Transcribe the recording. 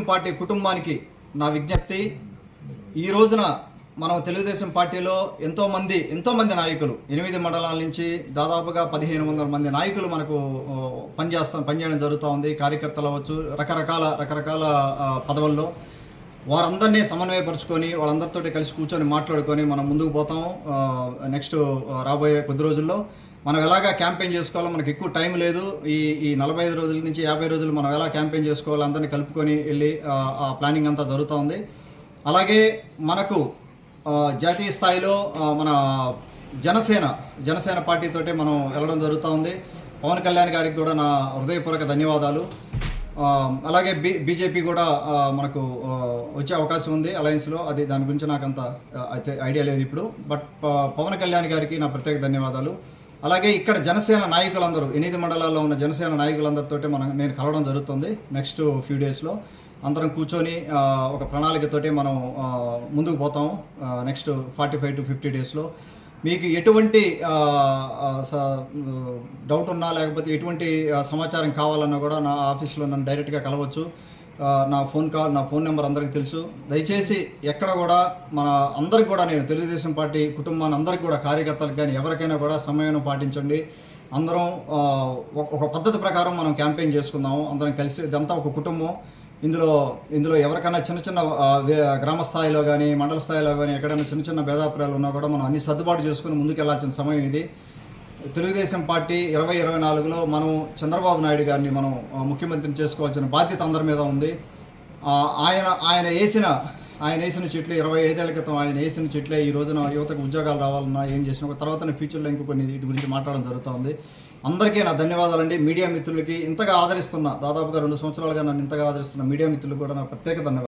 Party కుటుంబానికి నా విజ్ఞప్తి. ఈ రోజున మనం తెలుగుదేశం పార్టీలో ఎంతోమంది ఎంతోమంది నాయకులు ఎనిమిది మండలాల నుంచి దాదాపుగా పదిహేను వందల మంది నాయకులు మనకు పనిచేస్తాం పనిచేయడం జరుగుతూ ఉంది. కార్యకర్తలు అవ్వచ్చు రకరకాల రకరకాల పదవుల్లో. వారందరినీ సమన్వయపరుచుకొని వాళ్ళందరితో కలిసి కూర్చొని మాట్లాడుకొని మనం ముందుకు పోతాం. నెక్స్ట్ రాబోయే కొద్ది రోజుల్లో. మనం ఎలాగా క్యాంపెయిన్ చేసుకోవాలో మనకి ఎక్కువ టైం లేదు. ఈ ఈ నలభై ఐదు రోజుల నుంచి యాభై రోజులు మనం ఎలా క్యాంపెయిన్ చేసుకోవాలో అందరినీ కలుపుకొని వెళ్ళి ఆ, ప్లానింగ్ అంతా జరుగుతూ ఉంది అలాగే మనకు జాతీయ స్థాయిలో మన జనసేన జనసేన పార్టీతోటే మనం వెళ్ళడం జరుగుతూ ఉంది పవన్ కళ్యాణ్ గారికి కూడా నా హృదయపూర్వక ధన్యవాదాలు. అలాగే బీ బీజేపీ కూడా మనకు వచ్చే అవకాశం ఉంది అలయన్స్లో. అది దాని గురించి నాకు అంత అయితే ఐడియా లేదు ఇప్పుడు. బట్ పవన్ కళ్యాణ్ గారికి నా ప్రత్యేక ధన్యవాదాలు. అలాగే ఇక్కడ జనసేన నాయకులందరూ ఎనిమిది మండలాల్లో ఉన్న జనసేన నాయకులందరితో మనం నేను కలవడం జరుగుతుంది నెక్స్ట్ ఫ్యూ డేస్లో. అందరం కూర్చొని ఒక ప్రణాళికతోటి మనం ముందుకు పోతాం next forty five to fifty డేస్లో. మీకు ఎటువంటి స- డౌట్ ఉన్నా లేకపోతే ఎటువంటి సమాచారం కావాలన్నా కూడా నా ఆఫీస్లో నన్ను డైరెక్ట్గా కలవచ్చు. నా ఫోన్ కాల్ నా ఫోన్ నెంబర్ అందరికీ తెలుసు. దయచేసి ఎక్కడ కూడా మన అందరికి కూడా నేను తెలుగుదేశం పార్టీ కుటుంబాన్ని అందరికీ కూడా కార్యకర్తలకు కానీ ఎవరికైనా కూడా సమయం పాటించండి. అందరం ఒక- పద్ధతి ప్రకారం మనం క్యాంపెయిన్ చేసుకుందాము. అందరం కలిసి ఇదంతా ఒక కుటుంబం. ఇందులో ఇందులో ఎవరికైనా చిన్న చిన్న గ్రామ స్థాయిలో కానీ మండల స్థాయిలో కానీ ఎక్కడైనా చిన్న చిన్న భేదాభిప్రాయాలు ఉన్నా కూడా మనం అన్ని సర్దుబాటు చేసుకుని ముందుకు వెళ్ళాల్సిన సమయం ఇది. తెలుగుదేశం పార్టీ ఇరవై ఇరవై నాలుగులో మనం చంద్రబాబు నాయుడు గారిని మనం ముఖ్యమంత్రిని చేసుకోవాల్సిన బాధ్యత అందరి మీద ఉంది. ఆయన ఆయన వేసిన ఆయన వేసిన చెట్లు ఇరవై ఐదేళ్ళ క్రితం ఆయన వేసిన చెట్లే ఈ రోజున యువతకు ఉద్యోగాలు రావాలన్నా ఏం చేసిన ఒక తర్వాత ఫ్యూచర్లో ఇంకో కొన్ని వీటి గురించి మాట్లాడడం జరుగుతుంది. అందరికీ నా ధన్యవాదాలండి. మీడియా మిత్రులకి ఇంతగా ఆదరిస్తున్న దాదాపుగా రెండు సంవత్సరాలుగా నన్ను ఇంతగా ఆదరిస్తున్న మీడియా మిత్రులకు కూడా నా ప్రత్యేక ధన్యవాదాలు.